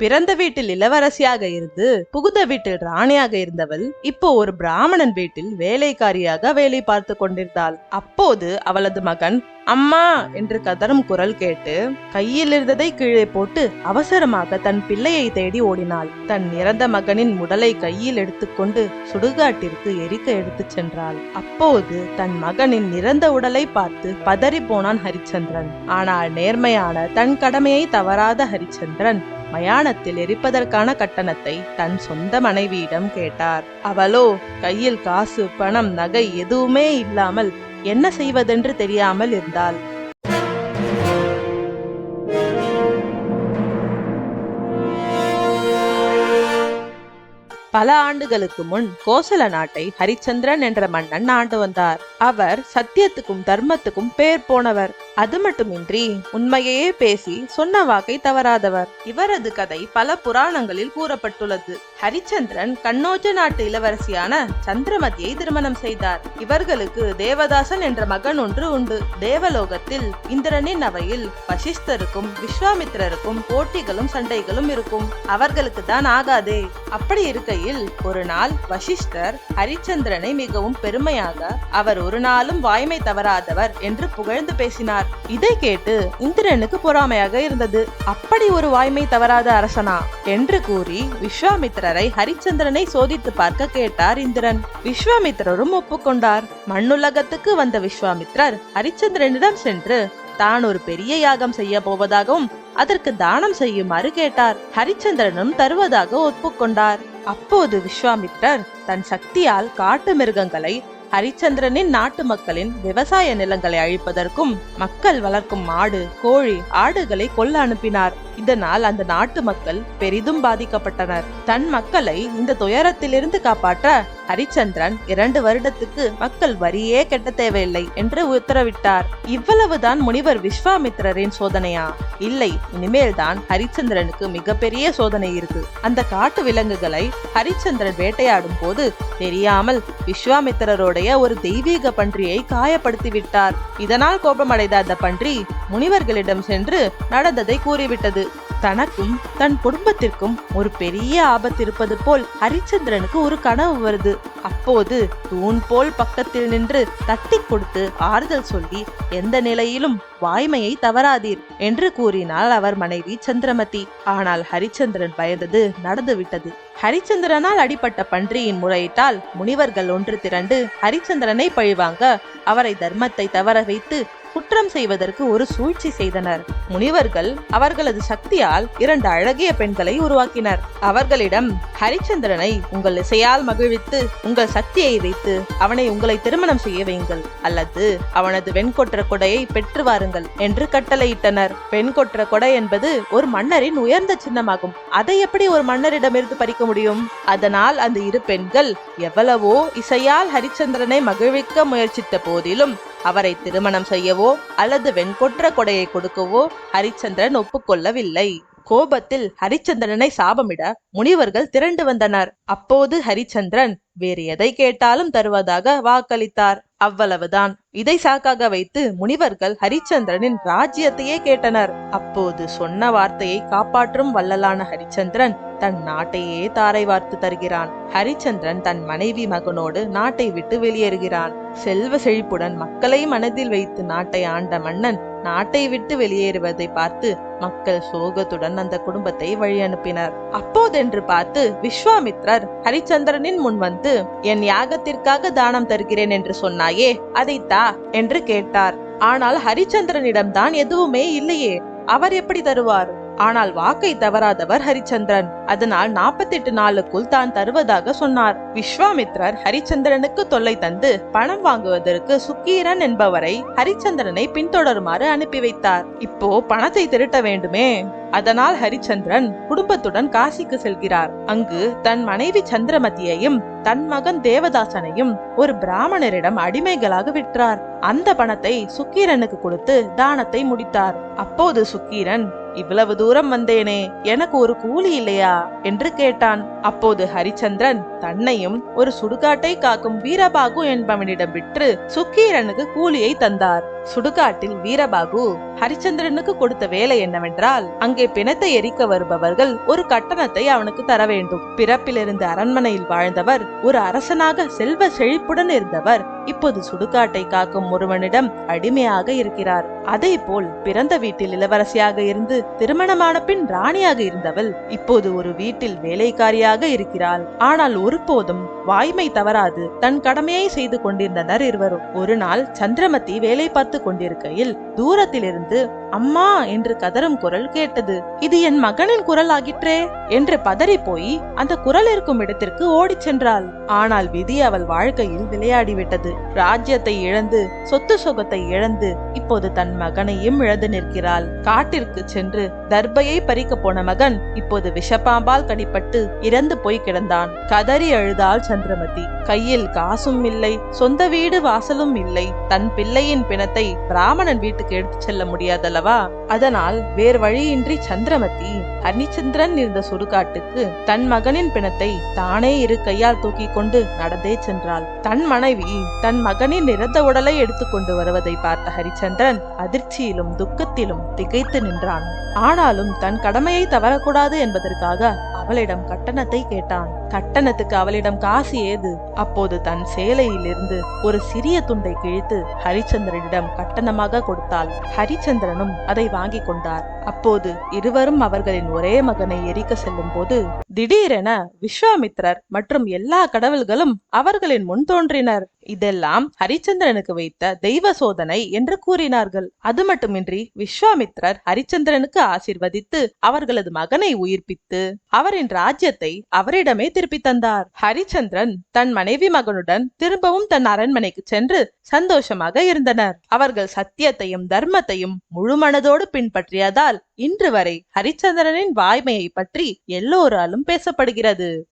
பிறந்த வீட்டில் இளவரசியாக இருந்து புகுந்த வீட்டில் ராணியாக இருந்தவள் இப்போ ஒரு பிராமணன் வீட்டில் வேலைக்காரியாக வேலை பார்த்து கொண்டிருந்தாள். அப்போது அவளது மகன் அம்மா என்று கதறும் குரல் கேட்டு கையில் இருந்ததை கீழே போட்டு அவசரமாக தன் பிள்ளையை தேடி ஓடினாள். தன் இறந்த மகனின் உடலை கையில் எடுத்துக்கொண்டு சுடுகாட்டிற்கு எரிக்க எடுத்துச் சென்றாள். அப்போது தன் மகனின் இறந்த உடலை பார்த்து பதறி போனான் ஹரிச்சந்திரன். ஆனால் நேர்மையான தன் கடமையை தவறாத ஹரிச்சந்திரன் மயானத்தில் எரிப்பதற்கான கட்டணத்தை தன் சொந்த மனைவியிடம் கேட்டார். அவளோ கையில் காசு பணம் நகை எதுவுமே இல்லாமல் என்ன செய்வதென்று தெரியாமல் இருந்தாள். பல ஆண்டுகளுக்கு முன் கோசல நாட்டை ஹரிச்சந்திரன் என்ற மன்னன் ஆண்டு வந்தார். அவர் சத்தியத்துக்கும் தர்மத்துக்கும் பேர் போனவர். அது மட்டுமின்றி உண்மையையே பேசி சொன்ன வாக்கை தவறாதவர். இவரது கதை பல புராணங்களில் கூறப்பட்டுள்ளது. ஹரிச்சந்திரன் கண்ணோஜ நாட்டு இளவரசியான சந்திரமதியை திருமணம் செய்தார். இவர்களுக்கு தேவதாசன் என்ற மகன் ஒன்று உண்டு. தேவலோகத்தில் இந்திரனின் அவையில் வசிஷ்டருக்கும் விஸ்வாமித்திரருக்கும் போட்டிகளும் சண்டைகளும் இருக்கும். அவர்களுக்கு தான் ஆகாதே. அப்படி இருக்கையில் ஒரு நாள் வசிஷ்டர் ஹரிச்சந்திரனை மிகவும் பெருமையாக அவர் ஒரு நாளும் வாய்மை தவறாதவர் என்று புகழ்ந்து பேசினார். இதை கேட்டு இந்திரனுக்கு பொறாமையாக இருந்தது. அப்படி ஒரு வாய்மை தவறாத அரசனா என்று கூறி விஸ்வாமித்திரரை ஹரிச்சந்திரனை சோதித்து பார்க்க கேட்டார் இந்திரன். விஸ்வாமித்திரரும் ஒப்புக்கொண்டார். மண்ணுலகத்துக்கு வந்த விஸ்வாமித்திரர் ஹரிச்சந்திரனிடம் சென்று தான் ஒரு பெரிய யாகம் செய்ய போவதாகவும் அதற்கு தானம் செய்யுமாறு கேட்டார். ஹரிச்சந்திரனும் தருவதாக ஒப்புக்கொண்டார். அப்போது விஸ்வாமித்திரர் தன் சக்தியால் காட்டு மிருகங்களை ஹரிச்சந்திரனின் நாட்டு மக்களின் விவசாய நிலங்களை அழிப்பதற்கும் மக்கள் வளர்க்கும் மாடு கோழி ஆடுகளை கொல்ல அனுப்பினார். இதனால் அந்த நாட்டு மக்கள் பெரிதும் பாதிக்கப்பட்டனர். தன் மக்களை இந்த துயரத்திலிருந்து காப்பாற்ற ஹரிச்சந்திரன் இரண்டு வருடத்துக்கு மக்கள் வரியே கெட்ட தேவையில்லை என்று உத்தரவிட்டார். இவ்வளவுதான் முனிவர் விஸ்வாமித்திரரின் சோதனையா? இல்லை இனிமேல் தான் ஹரிச்சந்திரனுக்கு மிகப்பெரிய சோதனை இருக்கு. அந்த காட்டு விலங்குகளை ஹரிச்சந்திரன் வேட்டையாடும் போது தெரியாமல் விஸ்வாமித்திரருடைய ஒரு தெய்வீக பன்றியை காயப்படுத்தி விட்டார். இதனால் கோபமடைந்த அந்த பன்றி முனிவர்களிடம் சென்று நடந்ததை கூறிவிட்டது. தனக்கும் தன் குடும்பத்திற்கும் ஒரு பெரிய ஆபத்து இருப்பது போல் ஹரிச்சந்திரனுக்கு ஒரு கனவு வருது. அப்போது தூண் போல் பக்கத்தில் நின்று தட்டி கொடுத்து ஆறுதல் சொல்லி எந்த நிலையிலும் வாய்மையை தவறாதீர் என்று கூறினாள் அவர் மனைவி சந்திரமதி. ஆனால் ஹரிச்சந்திரன் பயந்தது நடந்துவிட்டது ஹரிச்சந்திரனால் அடிப்பட்ட பன்றியின் முறையிட்டால் முனிவர்கள் ஒன்று திரண்டு ஹரிச்சந்திரனை பழிவாங்க அவரை தர்மத்தை தவற வைத்து குற்றம் செய்வதற்கு ஒரு சூழ்ச்சி செய்தனர். முனிவர்கள் அவர்களது சக்தியால் இரண்டு அழகிய பெண்களை உருவாக்கினர். அவர்களிடம் ஹரிச்சந்திரனை உங்கள் இசையால் மகிழ்வித்து உங்கள் சக்தியை வைத்து அவனை உங்களை திருமணம் செய்ய வையுங்கள். அல்லது அவனது வெண்கொற்ற கொடையை பெற்று வாருங்கள் என்று கட்டளையிட்டனர். வெண்கொற்ற கொடை என்பது ஒரு மன்னரின் உயர்ந்த சின்னமாகும். அதை எப்படி ஒரு மன்னரிடமிருந்து பறிக்க முடியும்? அதனால் அந்த இரு பெண்கள் எவ்வளவோ இசையால் ஹரிச்சந்திரனை மகிழ்விக்க முயற்சித்த போதிலும் அவரை திருமணம் செய்யவோ அல்லது வெண்கொற்ற கொடையை கொடுக்கவோ ஹரிச்சந்திரன் ஒப்புக்கொள்ளவில்லை. கோபத்தில் ஹரிச்சந்திரனை சாபமிட முனிவர்கள் திரண்டு வந்தனர். அப்போது ஹரிச்சந்திரன் வேறு எதை கேட்டாலும் தருவதாக வாக்களித்தார். அவ்வளவுதான். இதை சாக்காக வைத்து முனிவர்கள் ஹரிச்சந்திரனின் ராஜ்யத்தையே கேட்டனர். அப்போது சொன்ன வார்த்தையை காப்பாற்றும் வள்ளலான ஹரிச்சந்திரன் தன் நாட்டையே தாரை வார்த்து தருகிறான். ஹரிச்சந்திரன் தன் மனைவி மகனோடு நாட்டை விட்டு வெளியேறுகிறான். செல்வ செழிப்புடன் மக்களை மனதில் வைத்து நாட்டை ஆண்ட மன்னன் நாட்டை விட்டு வெளியேறுவதை பார்த்து மக்கள் சோகத்துடன் அந்த குடும்பத்தை வழி அனுப்பினர். அப்போதென்று பார்த்து விஸ்வாமித்ரர் ஹரிச்சந்திரனின் முன் வந்து என் யாகத்திற்காக தானம் தருகிறேன் என்று சொன்னாயே அதைத்தா? என்று கேட்டார். ஆனால் ஹரிச்சந்திரனிடம் தான் எதுவுமே இல்லையே. அவர் எப்படி தருவார்? ஆனால் வாக்கை தவறாதவர் ஹரிச்சந்திரன். அதனால் நாற்பத்தெட்டு நாளுக்குள் தான் தருவதாக சொன்னார். விஸ்வாமித்ரர் ஹரிச்சந்திரனுக்கு தொல்லை தந்து பணம் வாங்குவதற்கு சுக்கீரன் என்பவரை ஹரிச்சந்திரனை பின்தொடருமாறு அனுப்பி வைத்தார். இப்போ பணத்தை திருட்ட வேண்டுமே. அதனால் ஹரிச்சந்திரன் குடும்பத்துடன் காசிக்கு செல்கிறார். அங்கு தன் மனைவி சந்திரமதியையும் தன் மகன் தேவதாசனையும் ஒரு பிராமணரிடம் அடிமைகளாக விற்றார். அந்த பணத்தை சுக்கீரனுக்கு கொடுத்து தானத்தை முடித்தார். அப்போது சுக்கீரன் இவ்வளவு தூரம் வந்தேனே எனக்கு ஒரு கூலி இல்லையா? என்று கேட்டான். அப்போது ஹரிச்சந்திரன் தன்னையும் ஒரு சுடுகாட்டை காக்கும் வீரபாகு என்பவனிடம் விற்று சுக்கீரனுக்கு கூலியை தந்தார். சுடுகாட்டில் வீரபாகு ஹரிச்சந்திரனுக்கு கொடுத்த வேலை என்னவென்றால் அங்கே பிணத்தை எரிக்க வருபவர்கள் ஒரு கட்டணத்தை அவனுக்கு தர வேண்டும். பிறப்பிலிருந்து அரண்மனையில் வாழ்ந்தவர் ஒரு அரசனாக செல்வ செழிப்புடன் இருந்தவர் இப்போது சுடுகாட்டை காக்கும் ஒருவனிடம் அடிமையாக இருக்கிறார். அதே போல் பிறந்த வீட்டில் இளவரசியாக இருந்து திருமணமான பின் ராணியாக இருந்தவள் இப்போது ஒரு வீட்டில் வேலைக்காரியாக இருக்கிறாள். ஆனால் ஒருபோதும் வாய்மை தவறாது. தன் கடமையை செய்து கொண்டிருந்தனர் இருவரும். ஒரு நாள் சந்திரமதி வேலை பார்த்து கொண்டிருக்கையில் தூரத்திலிருந்து அம்மா என்று கதறும் குரல் கேட்டது. இது என் மகனின் குரல் ஆகிற்றே என்று பதறி போய் அந்த குரல் இருக்கும் இடத்திற்கு ஓடிச் சென்றாள். ஆனால் விதி அவள் வாழ்க்கையில் விளையாடிவிட்டது. ராஜ்யத்தை இழந்து சொத்து சுகத்தை இழந்து இப்போது தன் மகனையும் இழந்து நிற்கிறாள். காட்டிற்கு சென்று என்று தர்பையை பறிக்க போன மகன் இப்போது விஷப்பாம்பால் கடிப்பட்டு இறந்து போய் கிடந்தான். கதறி அழுதாள் சந்திரமதி. கையில் காசும் இல்லை சொந்த வீடு வாசலும் இல்லை. தன் பிள்ளையின் பிணத்தை பிராமணன் வீட்டுக்கு எடுத்துச் செல்ல முடியாதல்லவா? அதனால் வேறு வழியின்றி சந்திரமதி ஹரிச்சந்திரன் இருந்த சுடுகாட்டுக்கு தன் மகனின் பிணத்தை தானே இரு கையால் தூக்கி கொண்டு நடந்தே சென்றாள். தன் மனைவி தன் மகனின் இறந்த உடலை எடுத்துக்கொண்டு வருவதை பார்த்த ஹரிச்சந்திரன் அதிர்ச்சியிலும் துக்கத்திலும் திகைத்து நின்றான். ஆனாலும் தன் கடமையை தவறக்கூடாது என்பதற்காக அவளிடம் கட்டணத்தை கேட்டான். கட்டணத்துக்கு அவளிடம் காசு ஏது? அப்போது தன் சேலையிலிருந்து ஒரு சிறிய துண்டை கிழித்து ஹரிச்சந்திரனிடம் கட்டணமாக கொடுத்தாள். ஹரிச்சந்திரனும் அதை வாங்கி கொண்டார். அப்போது இருவரும் அவர்களின் ஒரே மகனை எரிக்க செல்லும் போது திடீரென விஸ்வாமித்ரர் மற்றும் எல்லா கடவுள்களும் அவர்களின் முன் தோன்றினர். இதெல்லாம் ஹரிச்சந்திரனுக்கு வைத்த தெய்வ சோதனை என்று கூறினார்கள். அது மட்டுமின்றி விஸ்வாமித்ரர் ஹரிச்சந்திரனுக்கு ஆசிர்வதித்து அவர்களது மகனை உயிர்ப்பித்து அவரின் ராஜ்யத்தை அவரிடமே திருப்பி தந்தார். ஹரிச்சந்திரன் தன் மனைவி மகனுடன் திரும்பவும் தன் அரண்மனைக்கு சென்று சந்தோஷமாக இருந்தனர். அவர்கள் சத்தியத்தையும் தர்மத்தையும் முழுமனதோடு பின்பற்றியதால் இன்று வரை ஹரிச்சந்திரனின் வாய்மையை பற்றி எல்லோராலும் பேசப்படுகிறது.